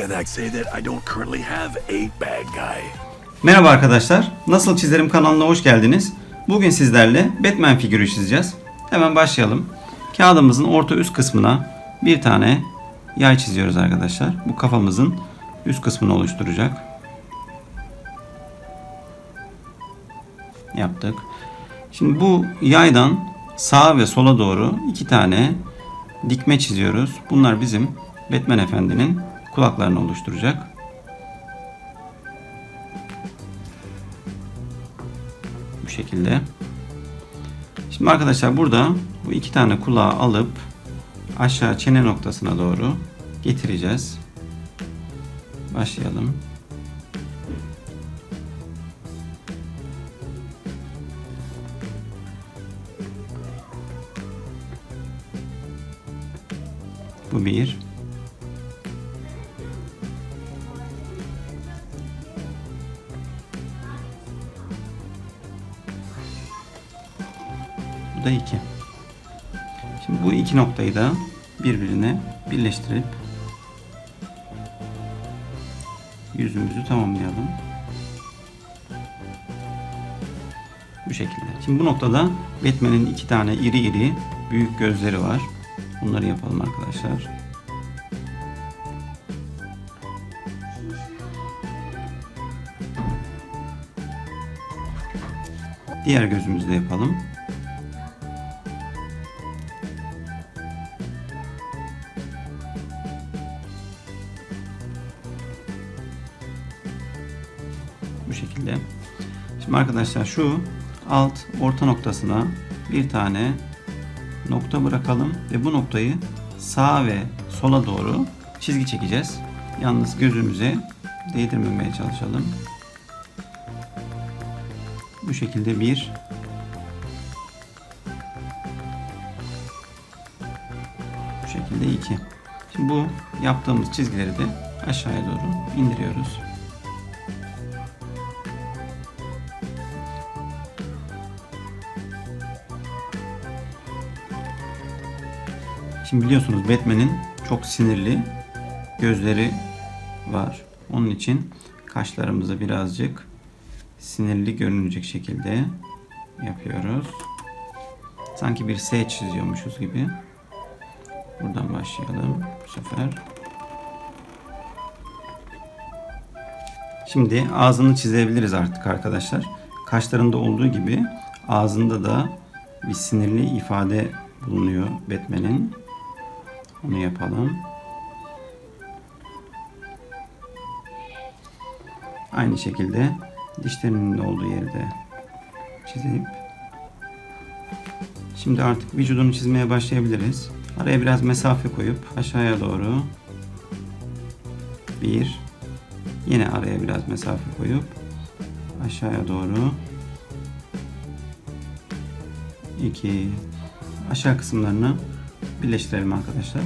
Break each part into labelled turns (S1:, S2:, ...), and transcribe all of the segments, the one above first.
S1: And I say that I don't currently have a bad guy.
S2: Merhaba arkadaşlar. Nasıl Çizerim kanalına hoş geldiniz. Bugün sizlerle Batman figürü çizeceğiz. Hemen başlayalım. Kağıdımızın orta üst kısmına bir tane yay çiziyoruz arkadaşlar. Bu kafamızın üst kısmını oluşturacak. Yaptık. Şimdi bu yaydan sağa ve sola doğru iki tane dikme çiziyoruz. Bunlar bizim Batman Efendi'nin kulaklarını oluşturacak. Bu şekilde. Şimdi arkadaşlar burada bu iki tane kulağı alıp aşağı çene noktasına doğru getireceğiz. Başlayalım. Bu bir. Da 2. Şimdi bu iki noktayı da birbirine birleştirip yüzümüzü tamamlayalım. Bu şekilde. Şimdi bu noktada Batman'in iki tane iri iri büyük gözleri var. Bunları yapalım arkadaşlar. Diğer gözümüzü de yapalım. Bu şekilde. Şimdi arkadaşlar şu alt orta noktasına bir tane nokta bırakalım ve bu noktayı sağa ve sola doğru çizgi çekeceğiz. Yalnız gözümüze değdirmemeye çalışalım. Bu şekilde bir bu şekilde iki. Şimdi bu yaptığımız çizgileri de aşağıya doğru indiriyoruz. Şimdi biliyorsunuz Batman'in çok sinirli gözleri var. Onun için kaşlarımızı birazcık sinirli görünecek şekilde yapıyoruz. Sanki bir S çiziyormuşuz gibi. Buradan başlayalım bu sefer. Şimdi ağzını çizebiliriz artık arkadaşlar. Kaşlarında olduğu gibi ağzında da bir sinirli ifade bulunuyor Batman'in. Onu yapalım. Aynı şekilde dişlerinin olduğu yeri de çizip Şimdi artık vücudunu çizmeye başlayabiliriz. Araya biraz mesafe koyup aşağıya doğru bir yine araya biraz mesafe koyup aşağıya doğru iki aşağı kısımlarını birleştirelim arkadaşlar.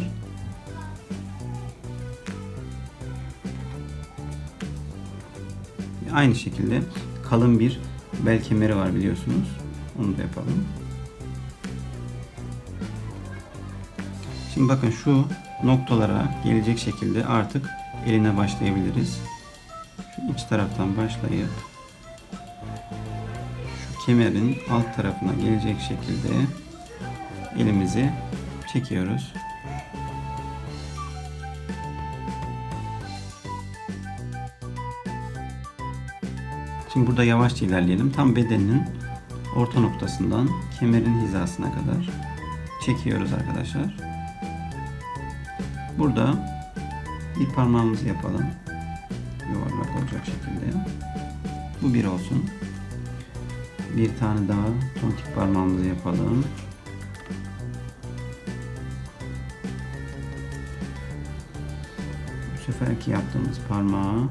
S2: Aynı şekilde kalın bir bel kemeri var biliyorsunuz. Onu da yapalım. Şimdi bakın şu noktalara gelecek şekilde artık eline başlayabiliriz. Şu iç taraftan başlayıp şu kemerin alt tarafına gelecek şekilde elimizi çekiyoruz. Şimdi burada yavaşça ilerleyelim. Tam bedeninin orta noktasından kemerin hizasına kadar çekiyoruz arkadaşlar. Burada bir parmağımızı yapalım. Yuvarlak olacak şekilde. Bu bir olsun. Bir tane daha tontik parmağımızı yapalım. Bu seferki yaptığımız parmağı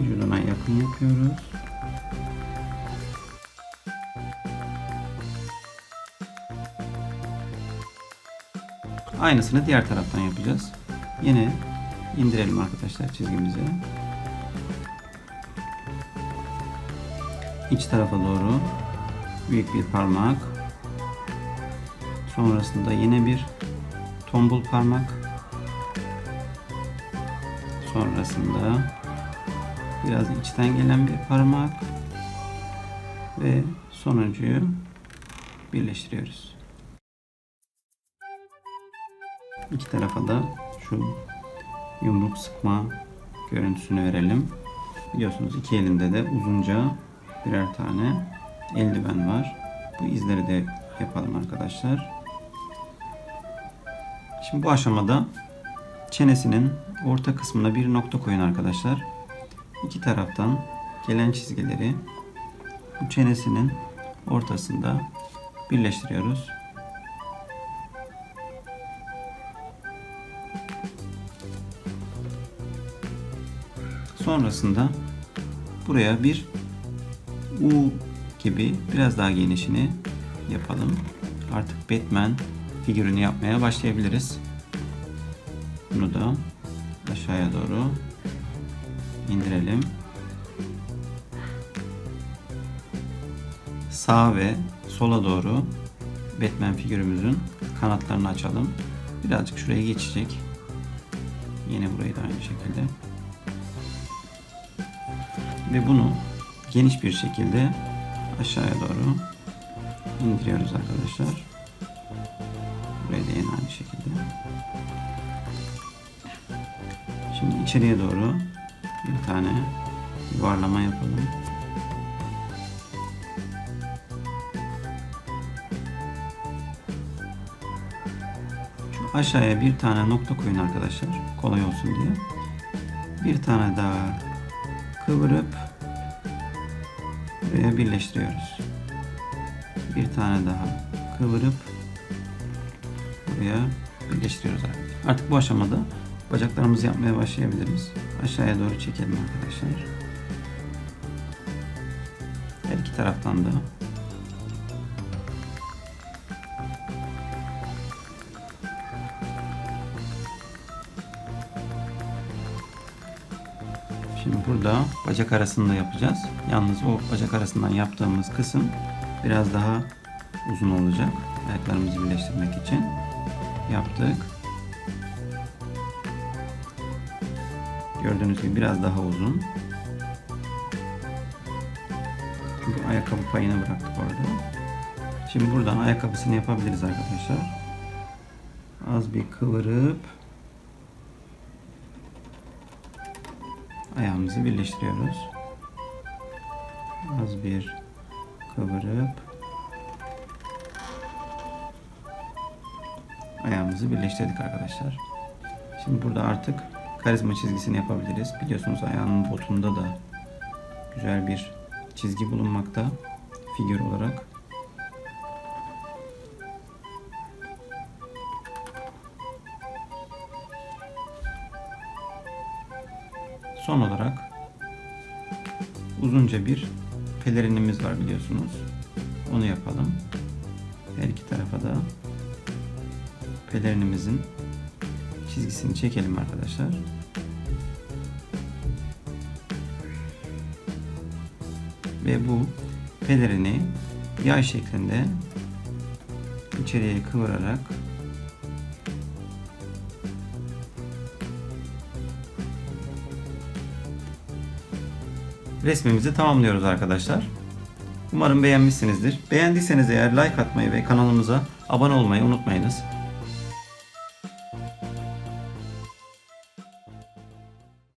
S2: vücuduna yakın yapıyoruz. Aynısını diğer taraftan yapacağız. Yine indirelim arkadaşlar çizgimizi. İç tarafa doğru büyük bir parmak. Sonrasında yine bir tombul parmak. Sonrasında biraz içten gelen bir parmak ve sonuncuyu birleştiriyoruz. İki tarafa da şu yumruk sıkma görüntüsünü verelim. Biliyorsunuz iki elinde de uzunca birer tane eldiven var. Bu izleri de yapalım arkadaşlar. Şimdi bu aşamada çenesinin orta kısmına bir nokta koyun arkadaşlar. İki taraftan gelen çizgileri bu çenesinin ortasında birleştiriyoruz. Sonrasında buraya bir U gibi biraz daha genişini yapalım. Artık Batman figürünü yapmaya başlayabiliriz. Bunu da aşağıya doğru indirelim. Sağa ve sola doğru Batman figürümüzün kanatlarını açalım. Birazcık şuraya geçecek. Yine burayı da aynı şekilde. Ve bunu geniş bir şekilde aşağıya doğru indiriyoruz arkadaşlar. Buraya da yine aynı şekilde. Şimdi içeriye doğru bir tane yuvarlama yapalım. Şu aşağıya bir tane nokta koyun arkadaşlar. Kolay olsun diye. Bir tane daha kıvırıp buraya birleştiriyoruz. Bir tane daha kıvırıp buraya birleştiriyoruz artık. Bu aşamada bacaklarımızı yapmaya başlayabiliriz. Aşağıya doğru çekelim arkadaşlar. Her iki taraftan da Şimdi burada bacak arasında yapacağız. Yalnız o bacak arasından yaptığımız kısım biraz daha uzun olacak. Ayaklarımızı birleştirmek için yaptık. Gördüğünüz gibi biraz daha uzun. Çünkü ayakkabı payını bıraktık orada. Şimdi buradan ayakkabısını yapabiliriz arkadaşlar. Az bir kıvırıp ayağımızı birleştiriyoruz. Az bir kıvırıp ayağımızı birleştirdik arkadaşlar. Şimdi burada artık karizma çizgisini yapabiliriz. Biliyorsunuz ayağının botunda da güzel bir çizgi bulunmakta figür olarak. Son olarak uzunca bir pelerinimiz var biliyorsunuz. Onu yapalım. Her iki tarafa da pelerinimizin çizgisini çekelim arkadaşlar. Ve bu pelerini yay şeklinde içeriye kıvırarak resmimizi tamamlıyoruz arkadaşlar. Umarım beğenmişsinizdir. Beğendiyseniz eğer like atmayı ve kanalımıza abone olmayı unutmayınız.